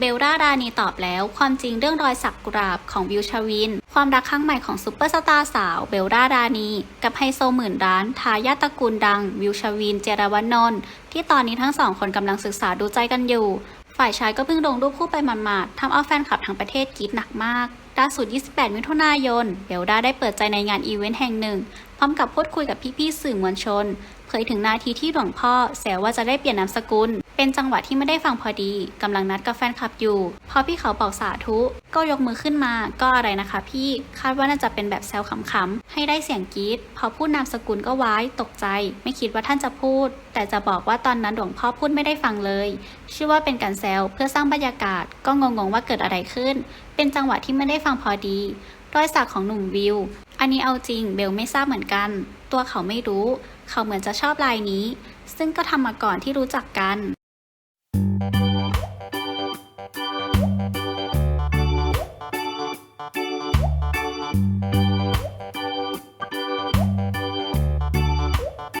เบลล่ารานีตอบแล้ว ความจริงเรื่องรอยสักกุหลาบของวิวชวิน ความรักครั้งใหม่ของซุปเปอร์สตาร์สาวเบลล่ารานีกับไฮโซหมื่นร้านทายาทตระกูลดังวิวชวิน เจรวนนท์ที่ตอนนี้ทั้งสองคนกำลังศึกษาดูใจกันอยู่ ฝ่ายชายก็เพิ่งลงรูปคู่ไปหมาดๆทำเอาแฟนคลับทั้งประเทศกรี๊ดหนักมากล่าสุด 28 มิถุนายน เบลล่าได้เปิดใจในงานอีเวนต์แห่งหนึ่ง พร้อมกับพูดคุยกับพี่ๆสื่อมวลชน เผยถึงนาทีที่หลวงพ่อแซวว่าจะได้เปลี่ยนนามสกุล เป็นจังหวะที่ไม่ได้ฟังพอดีกำลังนัดกับแฟนคลับอยู่ พอพี่เขาบอกสาธุ ก็ยกมือขึ้นมาก็อะไรนะคะ พี่คาดว่าน่าจะเป็นแบบแซวขำๆให้ได้เสียงกรี๊ดพอพูดนามสกุลก็ว้ายตกใจ ไม่คิดว่าท่านจะพูด แต่จะบอกว่าตอนนั้นหลวงพ่อพูดไม่ได้ฟังเลยชื่อว่าเป็นการแซวเพื่อสร้างบรรยากาศ ก็งงๆว่าเกิดอะไรขึ้น เป็นจังหวะที่ไม่ได้ฟังพอดีรอยสักของหนุ่มวิว อันนี้เอาจริงเบลไม่ทราบเหมือนกัน ตัวเขาไม่รู้ เขาเหมือนจะชอบลายนี้ ซึ่งก็ทำมาก่อนที่รู้จักกัน